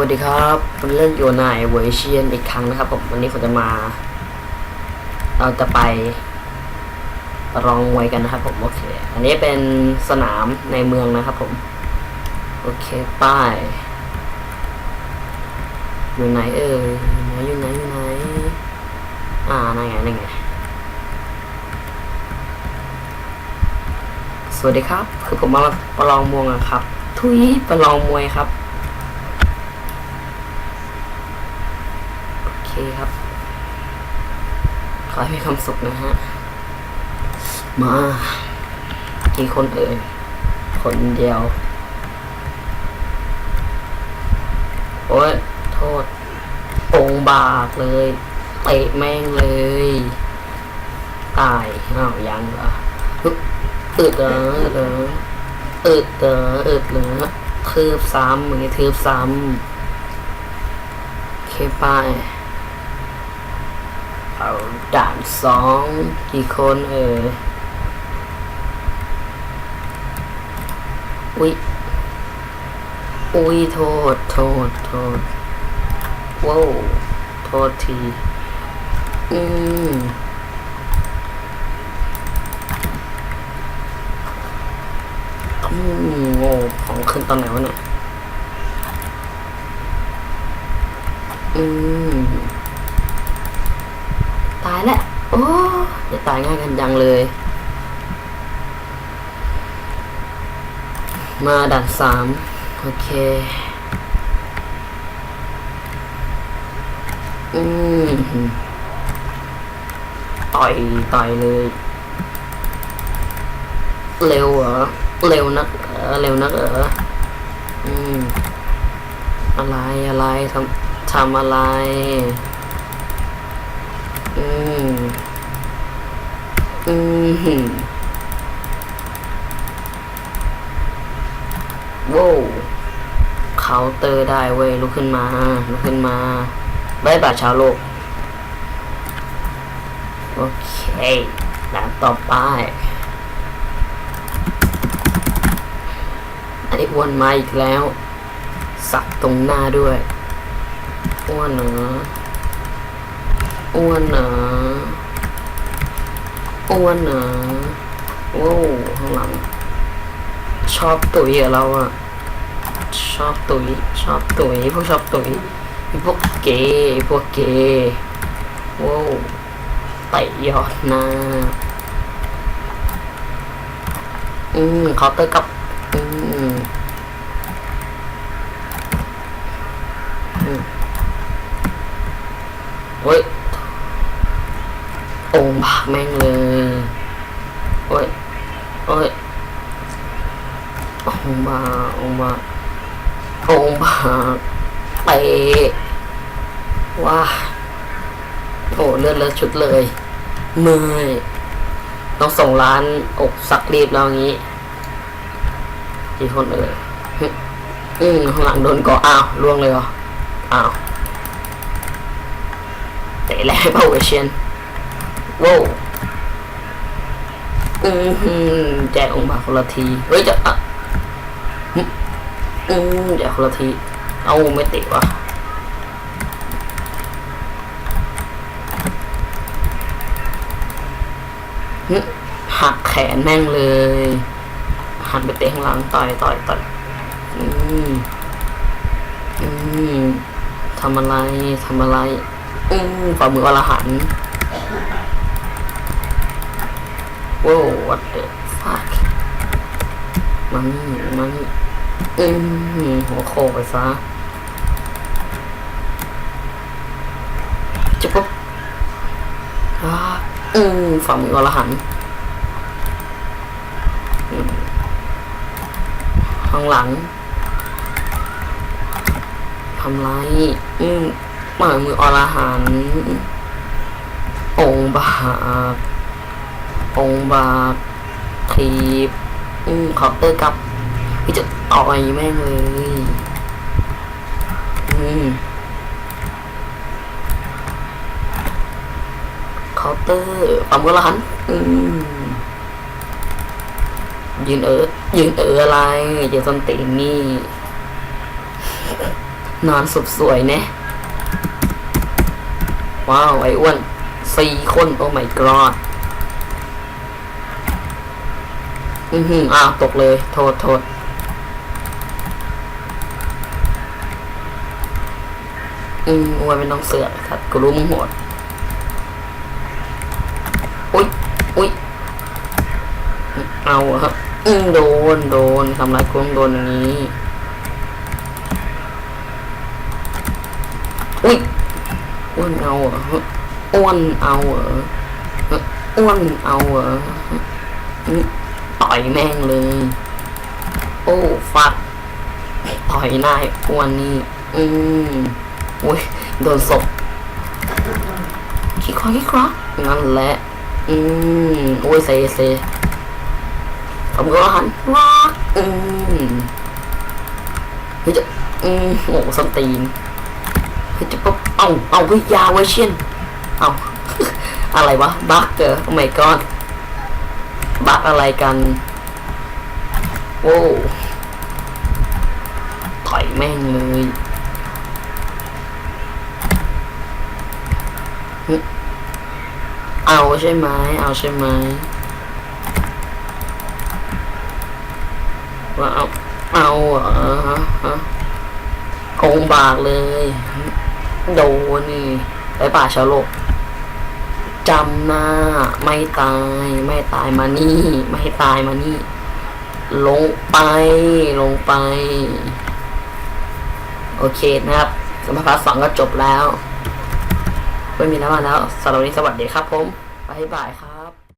วัสดีครับผมเล่นโยนายเวอร์เชียนอีกครั้งนะครับผมวันนี้ผมจะมา เราจะไปลองมวยกันนะครับผมโอเค อันนี้เป็นสนามในเมืองนะครับผม โอเคป้ายอยู่ไหนเออยู่ไหนอยู่ไหนอยู่ไหนอ่านั่นไงนั่นไงสวัสดีครับ คือผมมาประลองมวยอะครับ ทุยประลองมวยครับ โอ เคครับ ขอให้มีความสุขนะฮะ มา กี่คนเอ่ย คนเดียว โอ้ยโทษองบากเลยเตะแม่งเลย ตายอ้าวยังเหรอฮึบอึดเหรออึดเหรออึดเหรออึดเหรอทืบซ้ำมือทืบซ้ำเคไป ด่านสองกี่คนเอออุ้ยอุ้ยโทษ โทษ โทษว้าวโทษที อืมอืมโง่ของขึ้นตอนไหนวะเนี่ย อืม ตายแล้ว โอ้จะตายง่ายกันจังเลย มาด่านสามโอเค อืมต่อย ต่อยเลย เร็วเหรอ เร็วนักเร็วนักเอออืม อะไร อะไรทำทำอะไร อืม อืมว้วเคาเตอร์ได้เว้ยลุกขึ้นมาลุกขึ้นมาบายบายชาวโลก โอเคด่านต่อไป อันนี้อ้วนมาอีกแล้ว สักตรงหน้าด้วย อ้วนเหรออ้วนเหรอ อ้วนเหรอโว้วข้างหลัง ชอบตุ๋ยกับเราอะชอบตุ๋ยชอบตุ๋ยพวกชอบตุ๋ยพวกเกย์พวกเกย์ว้าวเตยอดน้าอืมเคาน์เตอร์กับ อืมอืมโอ้ย องค์บากแม่งเลย โอ้ย โอ้ยองค์บาองค์บาองค์บากเตะว้าโอ้เลือดเลือดชุดเลยเมื่อยต้องส่งร้านอกสักรีบแล้วงี้กี่คนเอ่ยอืมข้างหลังโดนกาะอ้าวล่วงเลยเหรออ้าวเตะแรงเปล่าเวเชียน ว้อืมแจกองค์บาคนละทีเฮ้ยจะอะอืมแจกคนละที เอาไม่ติดวะหึหักแขนแม่งเลย หันไปเตะข้างหลังต่อยต่อยต่อยอืมอืมทำอะไรทำอะไร อืมฝ่ามืออรหันต์ ว้าว what the fuck มันมันอืมหัวโคกไปซะจุ๊บปุ๊บอ่าอืมฝ่ามืออรหันข้างหลังทำไรอืมหมามืออรหันต์องบาก องบาทีอืมเคาน์เตอร์กับพี่จะต่อยแม่งเลย อืมเคาน์เตอร์ปั๊มกระหันอืมยืนเออยืนเอออะไรอย่าสนตีนนี่ นอนสุดสวยเนี่ยว้าว ไอ้อ้วนสี่คน โอ้ my god อือหืออ้าวตกเลย โทษโทษอืมอ้วนไม่ต้องเสือกสัตว์กูรู้มึงโหดอุ้ยอุ้ยเอาอะครับ อืมโดน โดนทำร้ายกูต้องโดนอย่างนี้อุ้ยอ้วนเอาเหรออ้วนเอาเหรออ้วนเอาเหรอ อยแม่งเลย โอ้ฟัดต่อยหน้าไอ้วนนี่อืมอุ้ยโดนศพขี้ควาขี้ควางั้นแหละ อืมโอ้ยเซเซผมก็หันว้าอืมเฮ้ยจะอืมโอ้สนตีนเฮ้ยจะปุ๊บเอาเอาเฮ้ยยาเวอร์ชันเอาอะไรวะบักเกอร์โอ้ my god บักอะไรกัน โว้ถอยแม่งเลยเอาใช่ไหมเอาใช่ไหมว่าเอาเอาเหรอฮะโกงบากเลย โดนนี่ไปป่าชาวโลกจำหน้า ไม่ตาย ไม่ตายมานี่ ไม่ตายมานี่ ลงไปลงไป โอเคนะครับสมภาพสองก็จบแล้ว ไม่มีแล้วมาแล้วสำหรับวันนี้สวัสดีครับผมบ๊ายบายครับ